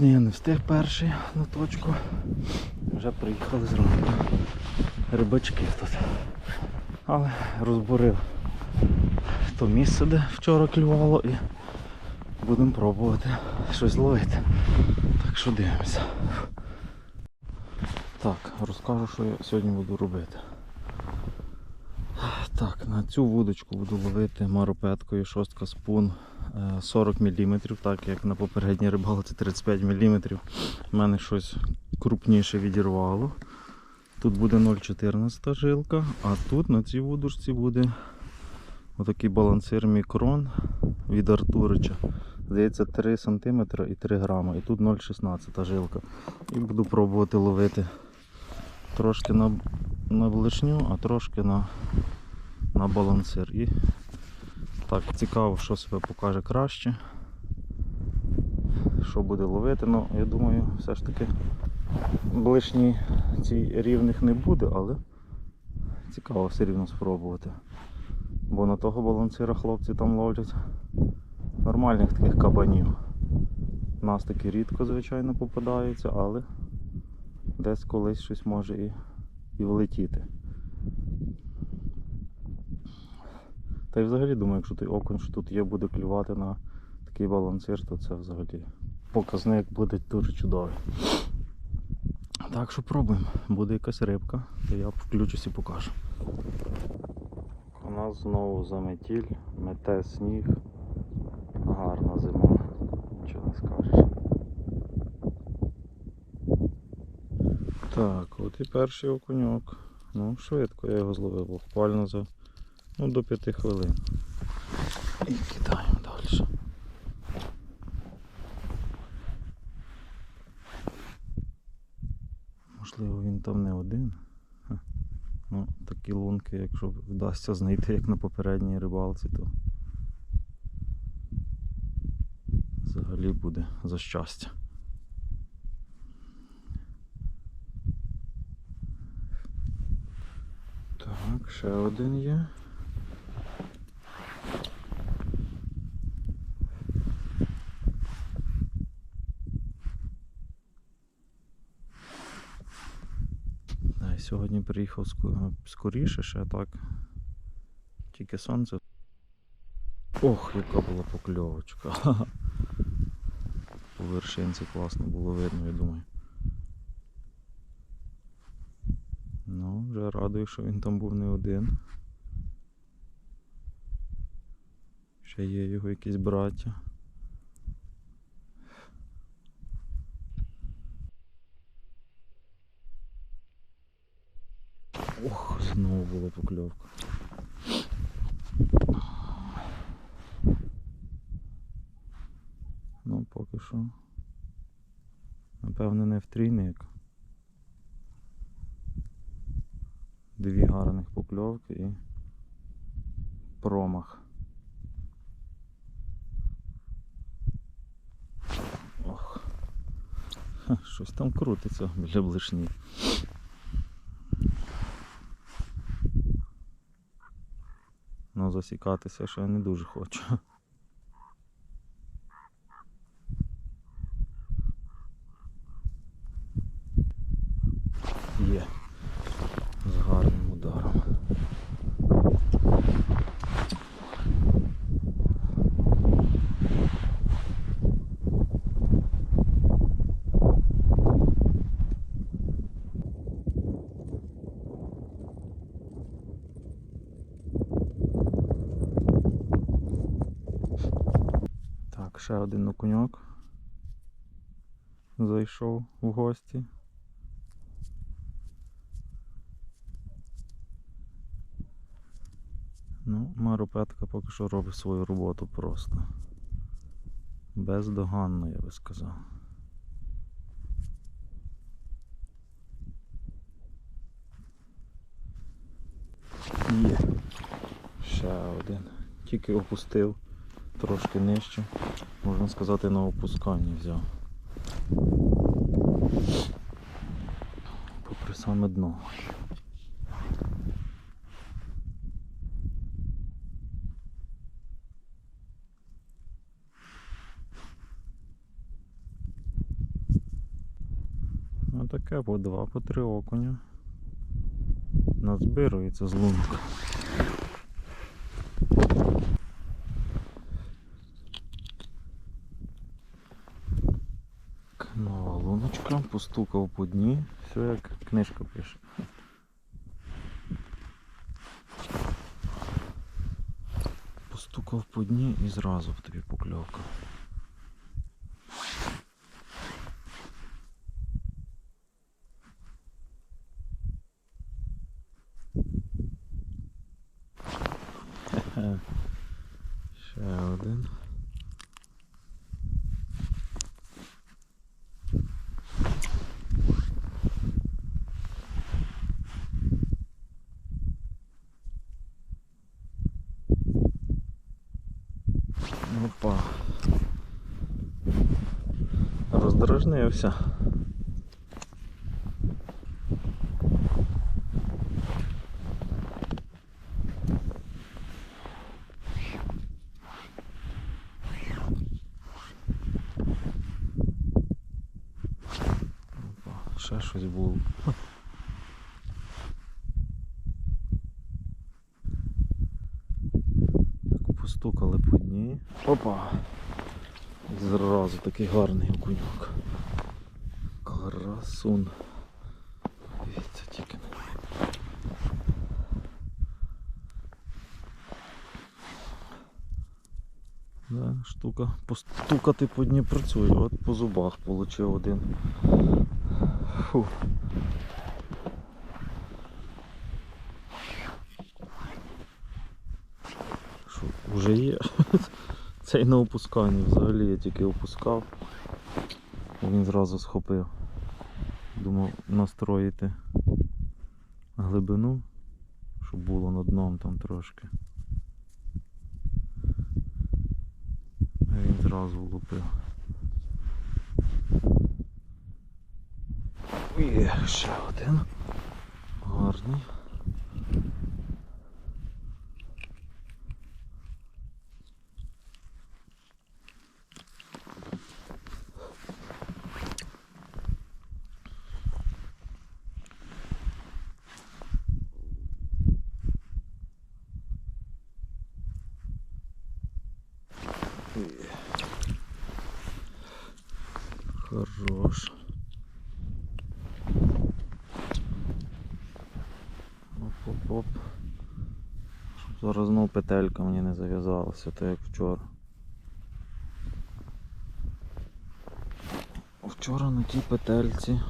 Сьогодні я не встиг перший на точку. Вже приїхали зранку. Рибачки тут. Але розбурив то місце, де вчора клювало і будемо пробувати щось ловити. Так що дивимося. Так, розкажу, що я сьогодні буду робити. Так, на цю вудочку буду ловити маропеткою шостка спун 40 мм, так як на попередній рибалці 35 мм. У мене щось крупніше відірвало. Тут буде 0,14 жилка, а тут на цій вудочці буде отакий балансир мікрон від Артурича. Здається, 3 см і 3 грама. І тут 0,16 жилка. І буду пробувати ловити трошки на, на блишню, а трошки на, на балансир. І так, цікаво, що себе покаже краще. Що буде ловити. Ну, я думаю, все ж таки блишні ці рівних не буде, але цікаво все рівно спробувати. Бо на того балансира хлопці там ловлять нормальних таких кабанів. У нас такі рідко, звичайно, попадаються, але десь колись щось може і, і влетіти. Та й взагалі думаю, якщо той окунь, що тут є, буде клювати на такий балансир, то це взагалі показник буде дуже чудовий. Так що пробуємо. Буде якась рибка, то я включусь і покажу. У нас знову заметіль, мете сніг. Гарна зима. Нічого не скажеш. Так, от і перший окуньок. Ну, швидко я його зловив, буквально за ну, до 5 хвилин. І кидаємо далі. Можливо, він там не один. Ну, такі лунки, якщо вдасться знайти, як на попередній рибалці, то взагалі буде за щастя. Так, ще один є. Сьогодні приїхав скоріше, ще так. Тільки сонце. Ох, яка була покльовочка. По вершинці класно було видно, я думаю. Ну, вже радую, що він там був не один. Ще є його якісь браття. Ох, знову була покльовка. Ну, поки що. Напевно, не в трійник. Дві гарних покльовки і промах. Ох. Ха, щось там крутиться біля блишні. Засікатися, що я не дуже хочу. Є. З гарним ударом. Так, ще один окуньок. Зайшов в гості. Ну, маропетка поки що робить свою роботу просто. Бездоганно, я би сказав. Є. Ще один. Тільки опустив трошки нижче. Можна сказати, на опусканні взяв. Попри саме дно. таке, по два, по три окуня. Назбирується з лунка. Постукав по дні, все як книжка пише. Постукав по дні і зразу в тобі покльовка. Хе-хе. Ще один. Опа. Роздражнився. Опа, ще щось було. Так постукали по дні. Опа! Зразу такий гарний окуньок. Красун. Дивіться тільки на нього. Да, штука. Постукати по дні працює. От по зубах получив один. Фу. Вже є? Цей на опусканні взагалі я тільки опускав. і Він зразу схопив. Думав настроїти глибину, щоб було над дном там трошки. А він зразу влупив. І ще один. Гарний. Оп-оп-оп. Щоб зараз знову петелька мені не зав'язалася, то як вчора. Вчора на тій петельці.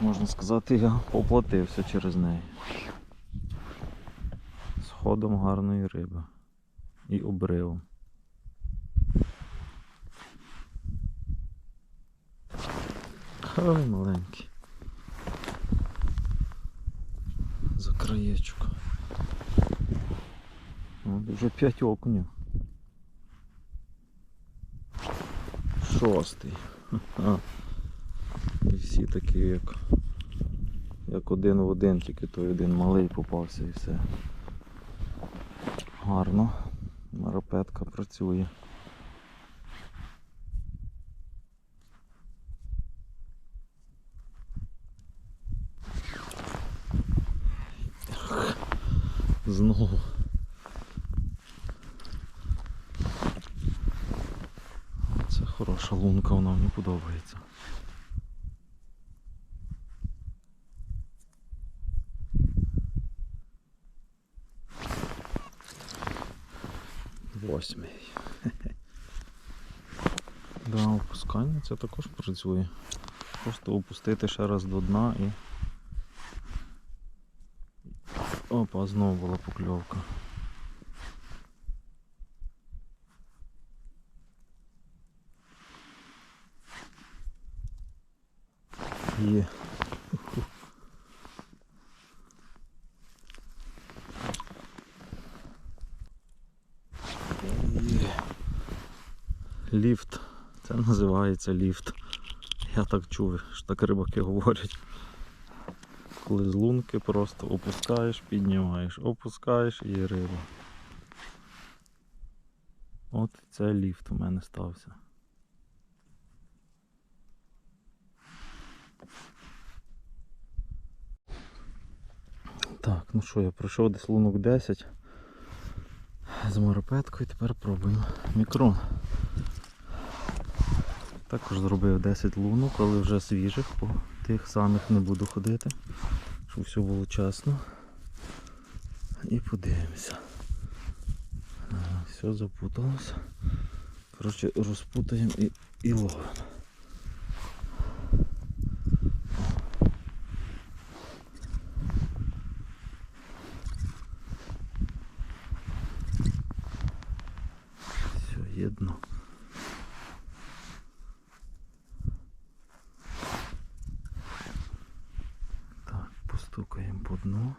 Можна сказати, я поплатився через неї. З ходом гарної риби. І обривом. Ой, маленький. За краєчок. От вже 5 окунів. Шостий. Ха-ха. І всі такі як, як один в один, тільки той один малий попався і все. Гарно. Марапетка працює. Знову. Це хороша лунка, вона мені подобається. Восьмий. Да, опускання це також працює. Просто опустити ще раз до дна і. Опа, знову була покльовка. Є. Є. Ліфт. Це називається ліфт. Я так чув, що так рибаки говорять. Коли з лунки просто опускаєш, піднімаєш, опускаєш і риба. От це ліфт у мене стався. Так, ну що, я пройшов десь лунок 10 з моропеткою, тепер пробуємо мікрон. Також зробив 10 лунок, але вже свіжих, тих самих не буду ходити, щоб все було чесно. І подивимося. Все запуталося. Коротше, розпутаємо і, і ловимо. Все, єдно. Так, постукаємо по дну.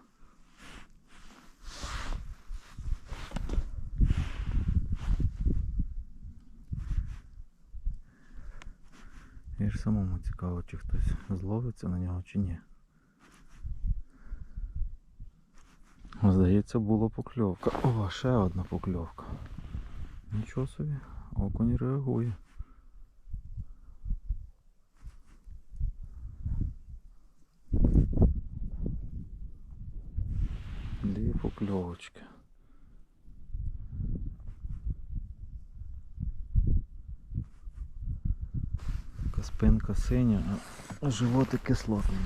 І ж самому цікаво, чи хтось зловиться на нього, чи ні. Здається, була покльовка. О, ще одна покльовка. Нічого собі, окунь реагує. Дві покльовочки. Спинка синя, а животик кислотний.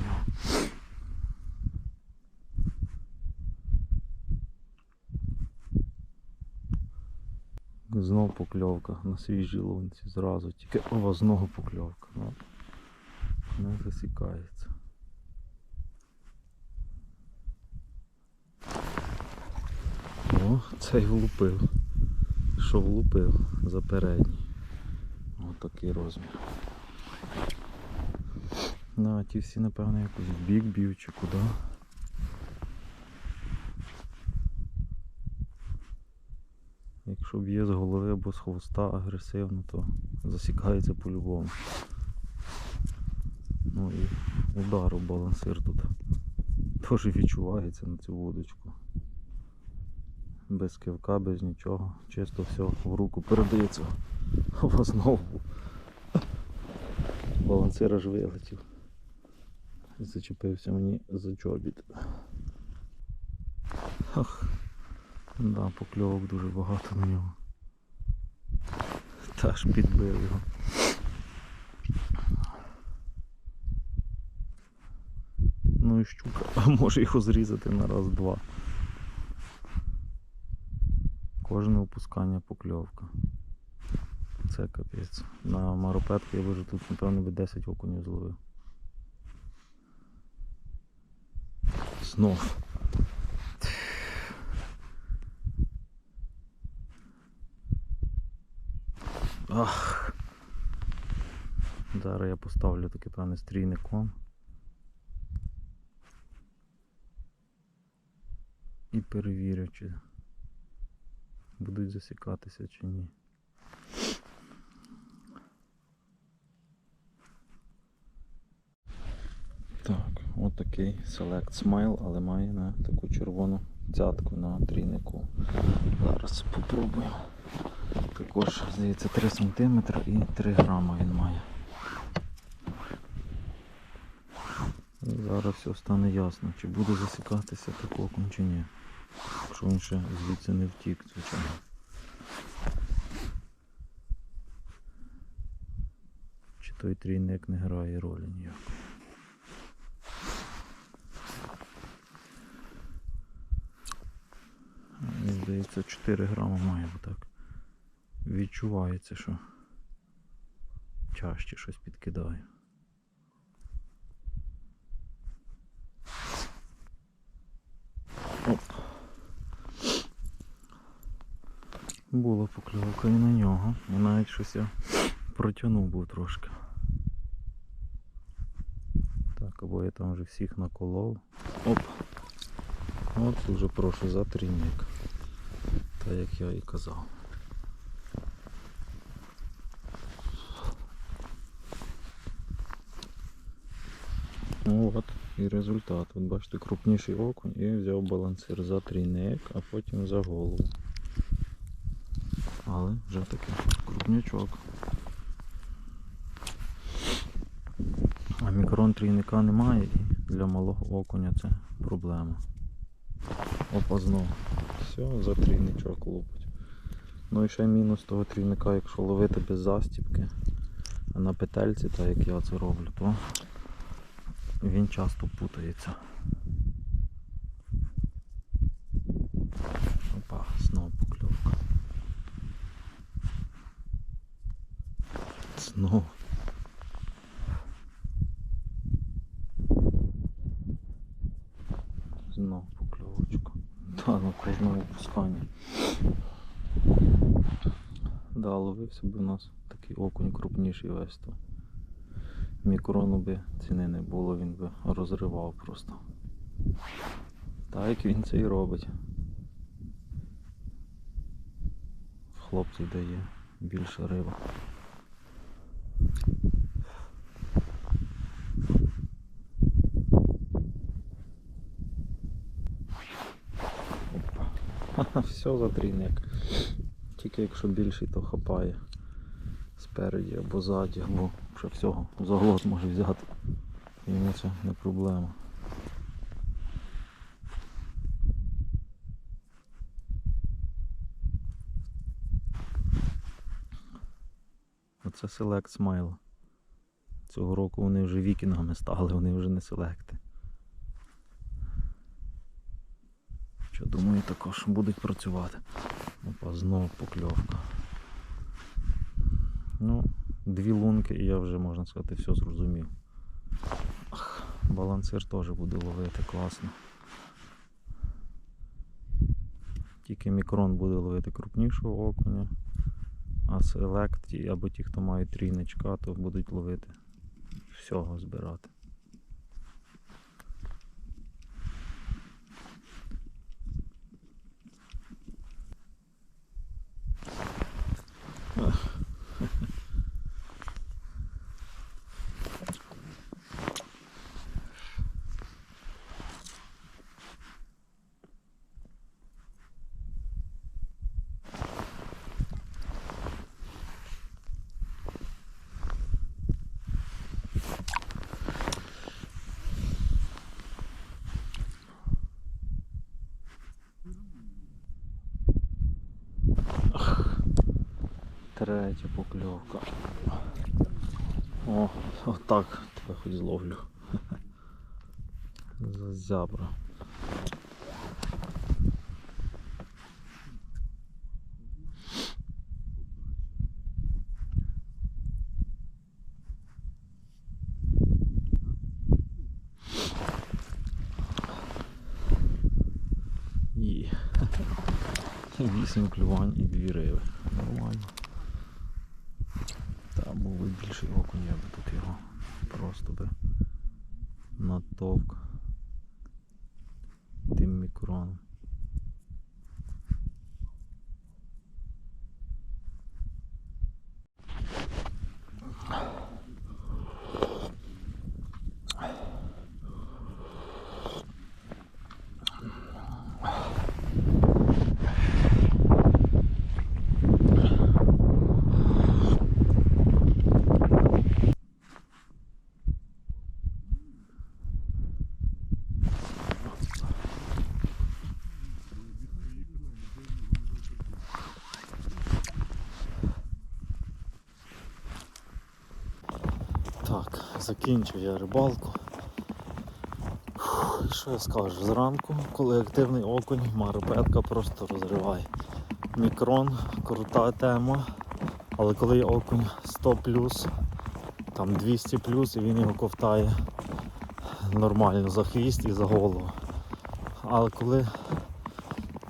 Знов покльовка на свіжій лунці зразу. Тільки ова знову покльовка. Ну, не засікається. О, цей влупив. Що влупив за передній. Ось такий розмір. Ну, а ті всі, напевно, якось в бік б'ють чи куди. Якщо б'є з голови або з хвоста агресивно, то засікається по-любому. Ну і удар у балансир тут теж відчувається на цю вудочку. Без кивка, без нічого. Чисто все в руку передається. А знову балансир аж вилетів. Зачепився мені за чобіт. Ах. Да, покльовок дуже багато на нього. Та ж підбив його. Ну і щука, а може його зрізати на раз-два. Кожне опускання покльовка. Це капець. На маропетку я вже тут, напевно, би 10 окунів зловив. Знов. Ах. Зараз я поставлю таке певне стрійником. І перевірю, чи будуть засікатися чи ні. Так, от такий Select Smile, але має на таку червону цятку на трійнику. Зараз попробуємо. Також, здається, 3 см і 3 грама він має. Зараз все стане ясно, чи буде засікатися так окунь чи ні. Якщо він ще звідси не втік, звичайно. Чи той трійник не грає ролі ніякої. Здається, 4 грама має так. Відчувається, що чаще щось підкидає. Оп. Була покльовка і на нього. І навіть щось я протягнув був трошки. Так, або я там вже всіх наколов. Оп. От дуже прошу за трійник. Та як я і казав. Ну от і результат. От бачите, крупніший окунь і взяв балансир за трійник, а потім за голову. Але вже такий крупнячок. А мікрон трійника немає і для малого окуня це проблема. Опа знов. Все, за трійничок лупить. Ну і ще мінус того трійника, якщо ловити без застіпки, а на петельці, так як я це роблю, то він часто путається. Опа, знову покльовка. Знову. Знов покльовочка. Та, на кожному. Да, ловився б у нас такий окунь крупніший весь то. Мікрону би ціни не було, він би розривав просто. Так він це і робить. Хлопці дає більше риба. Опа. Все за трійник. Тільки якщо більший, то хапає спереді або ззаді, або вже всього заглот може взяти. Йому це не проблема. Оце Select Smile. Цього року вони вже вікінгами стали, вони вже не селекти. Що думаю, також будуть працювати. Опа, знову покльовка. Ну, дві лунки і я вже, можна сказати, все зрозумів. Ах, балансир теж буде ловити класно. Тільки мікрон буде ловити крупнішого окуня, а селект або ті, хто мають трійничка, то будуть ловити всього збирати. Третя покльовка. О, отак тебе хоч зловлю. За зябра. І вісім клювань і дві риби. Нормально. Був би більший окунь, я би тут його просто би натовк тим мікроном. Так, закінчив я рибалку. Фух, Що я скажу? Зранку, коли активний окунь, маропетка просто розриває. Мікрон, крута тема. Але коли є окунь 100 там 200 і він його ковтає нормально за хвіст і за голову. Але коли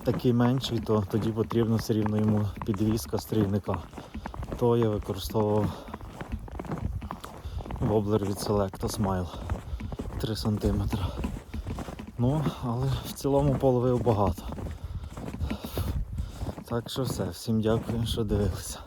такий менший, то тоді потрібно все рівно йому підвізка стрільника. То я використовував Воблер від Selecta Smile 3 см. Ну, але в цілому половив багато. Так що все, всім дякую, що дивилися.